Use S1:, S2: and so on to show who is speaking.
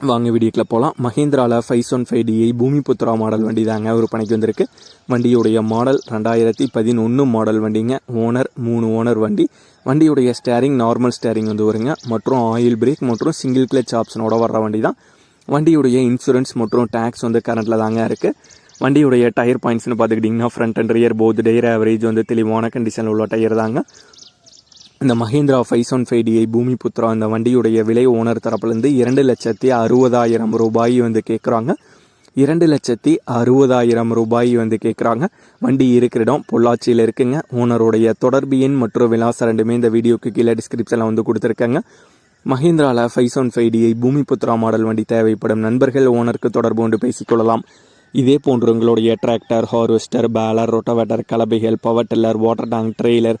S1: வாங்க வீடியோக்கில் போகலாம் மஹேந்திராவில் five one five DI Bumiputera model வண்டி தாங்க விற்பனைக்கு வந்திருக்கு. வண்டியுடைய மாடல் ரெண்டாயிரத்தி பதினொன்று மாடல் வண்டிங்க. ஓனர் மூணு ஓனர் வண்டி. வண்டியுடைய ஸ்டேரிங் நார்மல் ஸ்டேரிங் வந்து வருங்க. மற்றும் ஆயில் பிரேக் மற்றும் சிங்கிள் கிளச் ஆப்ஷனோட வர்ற வண்டி தான் வண்டியுடைய இன்சூரன்ஸ் மற்றும் டேக்ஸ் வந்து கரண்ட்டில் தாங்க இருக்குது வண்டியுடைய டயர் பாயிண்ட்ஸ்னு பார்த்துக்கிட்டிங்கன்னா front and rear both tyre average வந்து தெளிவான கண்டிஷனில் உள்ள டயர் தாங்க. இந்த Mahindra five one five DI Bhoomi Putra அந்த வண்டியுடைய விலை ஓனர் தரப்புலேருந்து இரண்டு லட்சத்தி அறுபதாயிரம் ரூபாய் வந்து கேட்குறாங்க. இரண்டு லட்சத்தி அறுபதாயிரம் ரூபாய் வந்து கேட்குறாங்க. வண்டி இருக்கிற இடம் பொள்ளாச்சியில் இருக்குங்க. ஓனருடைய தொடர்பு எண் மற்றும் விலாசம் ரெண்டுமே இந்த வீடியோக்கு கீழே டிஸ்கிரிப்ஷனில் வந்து கொடுத்துருக்காங்க. மஹேந்திராவில் five one five DI Bhoomi Putra model வண்டி தேவைப்படும் நண்பர்கள் ஓனருக்கு தொடர்பு கொண்டு பேசிக்கொள்ளலாம். இதே போன்று உங்களுடைய tractor harvester baler rotavator கலபைகள் power tiller water tank trailer